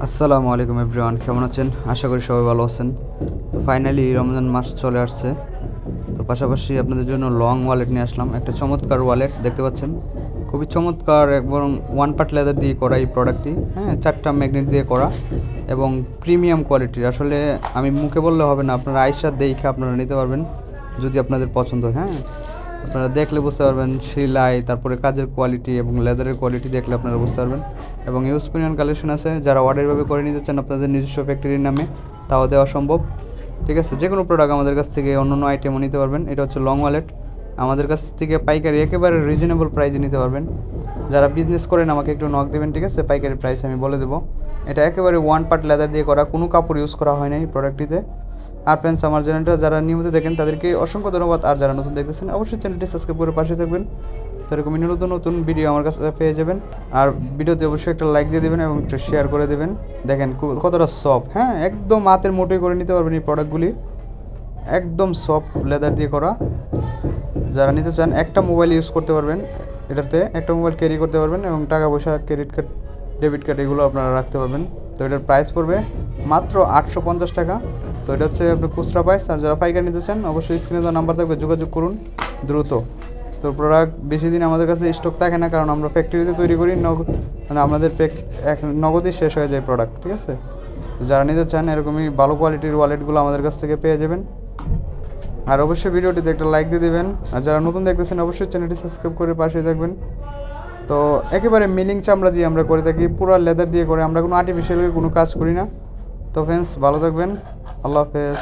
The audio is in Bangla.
আসসালামু আলাইকুম এভরিওয়ান, কেমন আছেন? আশা করি সবাই ভালো আছেন। ফাইনালি রমজান মাস চলে আসছে। তো পাশাপাশি আপনাদের জন্য লং ওয়ালেট নিয়ে আসলাম। একটা চমৎকার ওয়ালেট দেখতে পাচ্ছেন? খুবই চমৎকার এবং ওয়ান পার্ট লেদার দিয়ে করা এই প্রোডাক্টটি হ্যাঁ চারটা ম্যাগনেট দিয়ে করা এবং প্রিমিয়াম কোয়ালিটির আসলে আমি মুখে বললে হবে না, আপনারা আইসার দেখে আপনারা নিতে পারবেন, যদি আপনাদের পছন্দ হ্যাঁ আপনারা দেখলে বুঝতে পারবেন সেলাই, তারপরে কাজের কোয়ালিটি এবং লেদারের কোয়ালিটি দেখলে আপনারা বুঝতে পারবেন। এবং ইউসপিনিয়ন কালেকশন আছে, যারা অর্ডারভাবে করে নিতে চান আপনাদের নিজস্ব ফ্যাক্টরির নামে, তাও দেওয়া সম্ভব। ঠিক আছে যে কোনো প্রোডাক্ট আমাদের কাছ থেকে অন্য অন্য আইটেমও নিতে পারবেন, এটা হচ্ছে লং ওয়ালেট আমাদের কাছ থেকে পাইকারি একেবারে রিজনেবল প্রাইসে নিতে পারবেন। যারা বিজনেস করেন আমাকে একটু নক দেবেন, ঠিক আছে? পাইকারি প্রাইস আমি বলে দেবো। এটা একেবারে ওয়ান পার্ট লেদার দিয়ে করা, কোনো কাপড় ইউজ করা হয় না এই প্রোডাক্টটিতে আর ফ্রেন্ডস আমার চ্যানেলটা যারা নিয়মিত দেখেন, তাদেরকে অসংখ্য ধন্যবাদ। আর যারা নতুন দেখতেছেন, অবশ্যই চ্যানেলটি সাবস্ক্রাইব করে পাশে থাকবেন। তো এরকমই নতুন নতুন ভিডিও আমার কাছে পেয়ে যাবেন। আর ভিডিওতে অবশ্যই একটা লাইক দিয়ে দেবেন এবং একটু শেয়ার করে দেবেন। দেখেন কতটা সফট হ্যাঁ একদম হাতের মোটোই করে নিতে পারবেন এই প্রোডাক্টগুলি একদম সফট লেদার দিয়ে করা। যারা নিতে চান, একটা মোবাইল ইউজ করতে পারবেন এটাতে। একটা মোবাইল ক্যারি করতে পারবেন এবং টাকা পয়সা ক্রেডিট কার্ড ডেবিট কার্ড এগুলো আপনারা রাখতে পারবেন। তো এটার প্রাইস পড়বে মাত্র আটশো পঞ্চাশ টাকা। তো এটা হচ্ছে আপনার খুচরা প্রাইস আর যারা পাইকারি নিতে চান, অবশ্যই স্ক্রিনে দেওয়া নাম্বার থাকবে, যোগাযোগ করুন দ্রুত। তো প্রোডাক্ট বেশি দিন আমাদের কাছে স্টক থাকে না, কারণ আমরা ফ্যাক্টরিতে তৈরি করি, নগ মানে আমাদের এক নগদই শেষ হয়ে যায় প্রোডাক্ট ঠিক আছে? তো যারা নিতে চান, এরকমই ভালো কোয়ালিটির ওয়ালেটগুলো আমাদের কাছ থেকে পেয়ে যাবেন। আর অবশ্যই ভিডিওটিতে একটা লাইক দিয়ে দেবেন। আর যারা নতুন দেখতেছেন, অবশ্যই চ্যানেলটি সাবস্ক্রাইব করে পাশে থাকবেন। তো একেবারে মিলিং চামড়া দিয়ে আমরা করে থাকি, পুরো লেদার দিয়ে করে। আমরা কোনো আর্টিফিশিয়াল কোনো কাজ করি না। তো ফ্রেন্ডস ভালো থাকবেন। আল্লাহ হাফেজ।